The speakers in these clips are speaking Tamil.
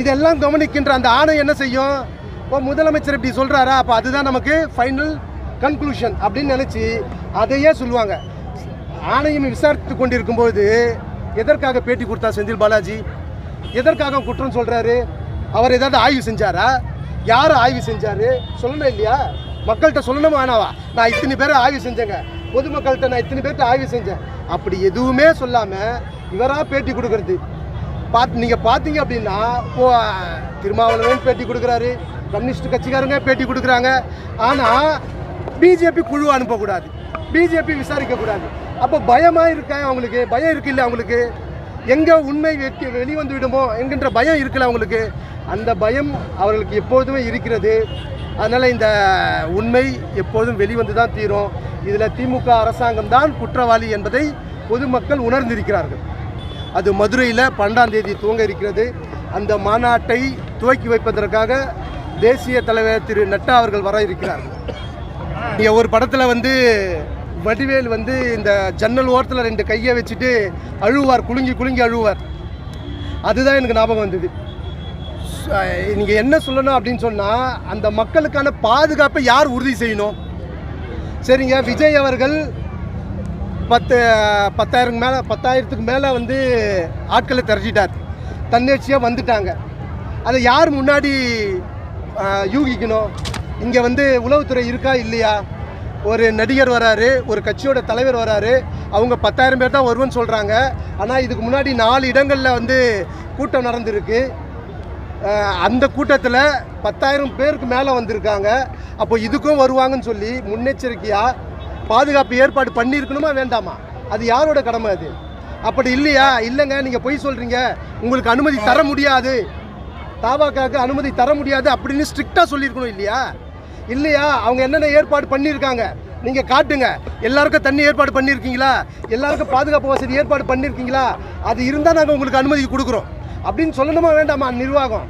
இதெல்லாம் கவனிக்கின்ற அந்த ஆணையம் என்ன செய்யும்? ஓ முதலமைச்சர் இப்படி சொல்கிறாரா அப்போ அதுதான் நமக்கு ஃபைனல் கன்க்ளூஷன் அப்படின்னு நினச்சி அதையே சொல்லுவாங்க. ஆணையம் விசாரித்து கொண்டிருக்கும்போது எதற்காக பேட்டி கொடுத்தா செந்தில் பாலாஜி? எதற்காக குற்றம் சொல்கிறாரு அவர் ஏதாவது ஆய்வு செஞ்சாரா? யார் ஆய்வு செஞ்சார்? சொல்லணும் இல்லையா? மக்கள்கிட்ட சொல்லணும் வேணாவா? நான் இத்தனை பேரை ஆய்வு செஞ்சேங்க. பொதுமக்கள்கிட்ட நான் இத்தனை பேர்கிட்ட ஆய்வு செஞ்சேன். அப்படி எதுவுமே சொல்லாமல் இவராக பேட்டி கொடுக்கறது. பார்த்து நீங்கள் பார்த்தீங்க அப்படின்னா ஓ திருமாவளவன் பேட்டி கொடுக்குறாரு கம்யூனிஸ்ட் கட்சிக்காரங்க பேட்டி கொடுக்குறாங்க. ஆனால் பிஜேபி குழு அனுப்பக்கூடாது. பிஜேபி விசாரிக்கக்கூடாது. அப்போ பயமாக இருக்கா அவங்களுக்கு? பயம் இருக்கு இல்லை அவங்களுக்கு? எங்கே உண்மை வெட்டி வெளிவந்து விடுமோ? என்கின்ற பயம் இருக்குல்ல அவங்களுக்கு? அந்த பயம் அவர்களுக்கு எப்போதுமே இருக்கிறது. அதனால் இந்த உண்மை எப்போதும் வெளிவந்து தான் தீரும். இதில் திமுக அரசாங்கம் தான் குற்றவாளி என்பதை பொதுமக்கள் உணர்ந்திருக்கிறார்கள். அது மதுரையில் பன்னெண்டாம் தேதி துவங்க இருக்கிறது. அந்த மாநாட்டை துவக்கி வைப்பதற்காக தேசிய தலைவர் திரு நட்டா அவர்கள் வர இருக்கிறார். இங்கே ஒரு படத்தில் வந்து வடிவேல் வந்து இந்த ஜன்னல் ஓரத்தில் ரெண்டு கையை வச்சுட்டு அழுவார் குலுங்கி குலுங்கி அழுவார். அதுதான் எனக்கு ஞாபகம் வந்தது. நீங்கள் என்ன சொல்லணும் அப்படின்னு சொன்னால் அந்த மக்களுக்கான பாதுகாப்பை யார் உறுதி செய்யணும்? சரிங்க விஜய் அவர்கள் பத்து பத்தாயிரம் மேலே பத்தாயிரத்துக்கு மேலே வந்து ஆட்களை திரட்டிட்டார். தன்னெழுச்சியாக வந்துட்டாங்க. அதை யார் முன்னாடி யூகிக்கணும்? இங்கே வந்து உளவுத்துறை இருக்கா இல்லையா? ஒரு நடிகர் வராரு ஒரு கட்சியோட தலைவர் வராரு. அவங்க பத்தாயிரம் பேர் தான் வருவோன்னு சொல்கிறாங்க ஆனால் இதுக்கு முன்னாடி நாலு இடங்களில் வந்து கூட்டம் நடந்திருக்கு. அந்த கூட்டத்தில் பத்தாயிரம் பேருக்கு மேலே வந்திருக்காங்க. அப்போ இதுக்கும் வருவாங்கன்னு சொல்லி முன்னெச்சரிக்கையாக பாதுகாப்பு ஏற்பாடு பண்ணியிருக்கணுமா வேண்டாமா? அது யாரோட கடமை அது? அப்படி இல்லையா? இல்லைங்க நீங்கள் பொய் சொல்கிறீங்க உங்களுக்கு அனுமதி தர முடியாது. தாபாக்காவுக்கு அனுமதி தர முடியாது அப்படின்னு ஸ்ட்ரிக்டாக சொல்லியிருக்கணும் இல்லையா? இல்லையா? அவங்க என்னென்ன ஏற்பாடு பண்ணியிருக்காங்க? நீங்கள் காட்டுங்க. எல்லாருக்கும் தண்ணி ஏற்பாடு பண்ணியிருக்கீங்களா? எல்லாருக்கும் பாதுகாப்பு வசதி ஏற்பாடு பண்ணியிருக்கீங்களா? அது இருந்தால் நாங்கள் உங்களுக்கு அனுமதி கொடுக்குறோம். அப்படின்னு சொல்லணுமா வேண்டாமா? நிர்வாகம்.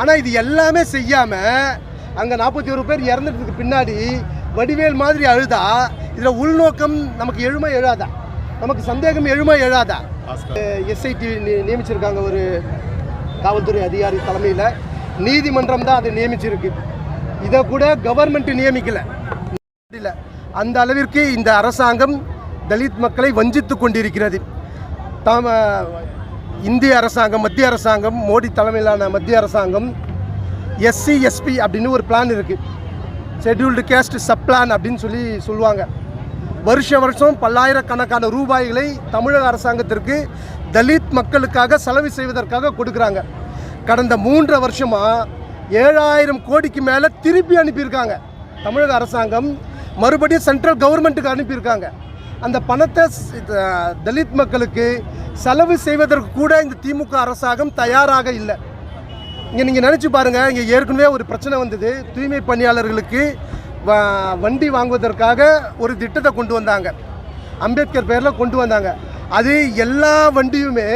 ஆனால் இது எல்லாமே செய்யாமல் அங்கே நாற்பத்தி ஒரு பேர் இறந்துட்டதுக்கு பின்னாடி வடிவேல் மாதிரி அழுதா இதில் உள்நோக்கம் நமக்கு எழுமை எழாதா நமக்கு சந்தேகம் எழுமை எழாதா எஸ்ஐடி நியமிச்சிருக்காங்க ஒரு காவல்துறை அதிகாரி தலைமையில். நீதிமன்றம் தான் அதை நியமிச்சிருக்கு. இதை கூட கவர்மெண்ட் நியமிக்கல. அந்த அளவிற்கு இந்த அரசாங்கம் தலித் மக்களை வஞ்சித்து கொண்டிருக்கிறது. தாம இந்திய அரசாங்கம் மத்திய அரசாங்கம் மோடி தலைமையிலான மத்திய அரசாங்கம் எஸ்சி எஸ்பி அப்படின்னு ஒரு பிளான் இருக்குது ஷெட்யூல்டு கேஸ்ட் சப் பிளான் அப்படின்னு சொல்லி சொல்லுவாங்க. வருஷ வருஷம் பல்லாயிரக்கணக்கான ரூபாய்களை தமிழக அரசாங்கத்திற்கு தலித் மக்களுக்காக செலவு செய்வதற்காக கொடுக்குறாங்க. கடந்த மூன்று வருஷமாக ஏழாயிரம் கோடிக்கு மேலே திருப்பி அனுப்பியிருக்காங்க. தமிழக அரசாங்கம் மறுபடியும் சென்ட்ரல் கவர்மெண்ட்டுக்கு அனுப்பியிருக்காங்க. அந்த பணத்தை தலித் மக்களுக்கு செலவு செய்வதற்கு கூட இந்த திமுக அரசாங்கம் தயாராக இல்லை. இங்கே நீங்கள் நினச்சி பாருங்கள் இங்கே ஏற்கனவே ஒரு பிரச்சனை வந்தது. தூய்மை பணியாளர்களுக்கு வண்டி வாங்குவதற்காக ஒரு திட்டத்தை கொண்டு வந்தாங்க. அம்பேத்கர் பேரில் கொண்டு வந்தாங்க. அது எல்லா வண்டியுமே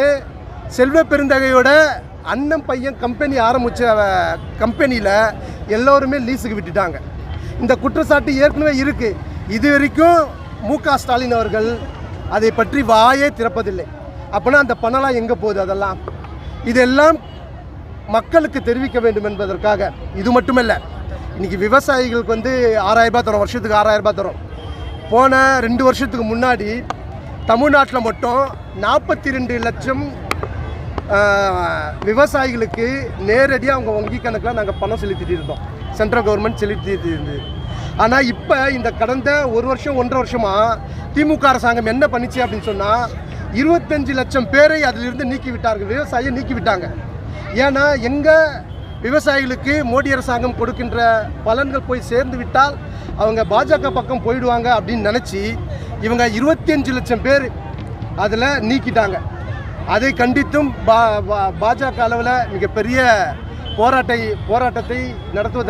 செல்வ பெருந்தகையோட அண்ணன் பையன் கம்பெனி ஆரம்பித்த கம்பெனியில் எல்லோருமே லீஸுக்கு விட்டுட்டாங்க. இந்த குற்றச்சாட்டு ஏற்கனவே இருக்குது இது வரைக்கும் மு க ஸ்டாலின் அவர்கள் அதை பற்றி வாயே திறப்பதில்லை. அப்போனா அந்த பணம்லாம் எங்கே போகுது அதெல்லாம்? இதெல்லாம் மக்களுக்கு தெரிவிக்க வேண்டும் என்பதற்காக. இது மட்டுமல்ல இன்றைக்கி விவசாயிகளுக்கு வந்து ஆறாயிரரூபா தரும் வருஷத்துக்கு ஆறாயிரரூபா தரும். போன ரெண்டு வருஷத்துக்கு முன்னாடி தமிழ்நாட்டில் மட்டும் நாற்பத்தி ரெண்டு லட்சம் விவசாயிகளுக்கு நேரடியாக அவங்க வங்கி கணக்கில் நாங்கள் பணம் செலுத்திட்டு இருந்தோம். சென்ட்ரல் கவர்மெண்ட் செலுத்திட்டு இருந்தது. ஆனால் இப்போ இந்த கடந்த ஒரு வருஷம் ஒன்றரை வருஷமாக திமுக அரசாங்கம் என்ன பண்ணிச்சு அப்படின்னு சொன்னால் இருபத்தஞ்சு லட்சம் பேரை அதிலிருந்து நீக்கி விட்டார்கள் விவசாயியை நீக்கி விட்டாங்க ஏன்னா எங்கள் விவசாயிகளுக்கு மோடி அரசாங்கம் கொடுக்கின்ற பலன்கள் போய் சேர்ந்து விட்டால் அவங்க பாஜக பக்கம் போயிடுவாங்க அப்படின்னு நினச்சி இவங்க இருபத்தி அஞ்சு லட்சம் பேர் அதில் நீக்கிட்டாங்க. அதை கண்டித்தும் பா பா- பாஜக அளவில் மிகப்பெரிய போராட்டை போராட்டத்தை நடத்துவதற்கு